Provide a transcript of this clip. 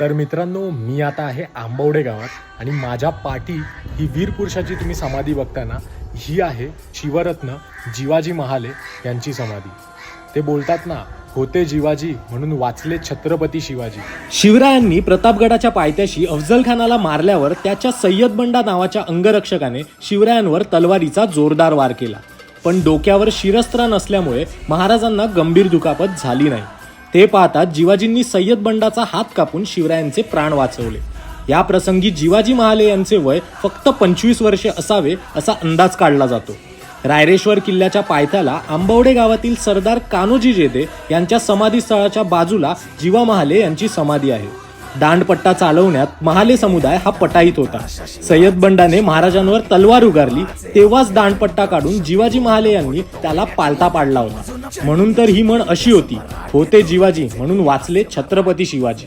तर मित्रांनो मी आता आहे आंबवडे गावात आणि माझ्या पाठी ही वीर पुरुषाची तुम्ही समाधी बघताना ही आहे शिवरत्न जिवाजी महाले यांची समाधी. ते बोलतात ना होते जिवाजी म्हणून वाचले छत्रपती शिवाजी. शिवरायांनी प्रतापगडाच्या पायथ्याशी अफजल खानाला मारल्यावर त्याच्या सय्यद बंडा नावाच्या अंगरक्षकाने शिवरायांवर तलवारीचा जोरदार वार केला. पण डोक्यावर शिरस्त्र नसल्यामुळे महाराजांना गंभीर दुखापत झाली नाही. ते पाहताच जिवाजींनी सय्यद बंडाचा हात कापून शिवरायांचे प्राण वाचवले. या प्रसंगी जिवाजी महाले यांचे वय फक्त पंचवीस वर्षे असावे असा अंदाज काढला जातो. रायरेश्वर किल्ल्याच्या पायथ्याला आंबवडे गावातील सरदार कान्होजी जेदे यांच्या समाधीस्थळाच्या बाजूला जिवा महाले यांची समाधी आहे. दांडपट्टा चालवण्यात महाले समुदाय हा पटाईत होता. सय्यद बंडाने महाराजांवर तलवार उगारली तेव्हाच दांडपट्टा काढून जिवाजी महाले यांनी त्याला पालथा पाडला होता. म्हणून तर ही म्हण अशी होती होते जिवाजी म्हणून वाचले छत्रपती शिवाजी.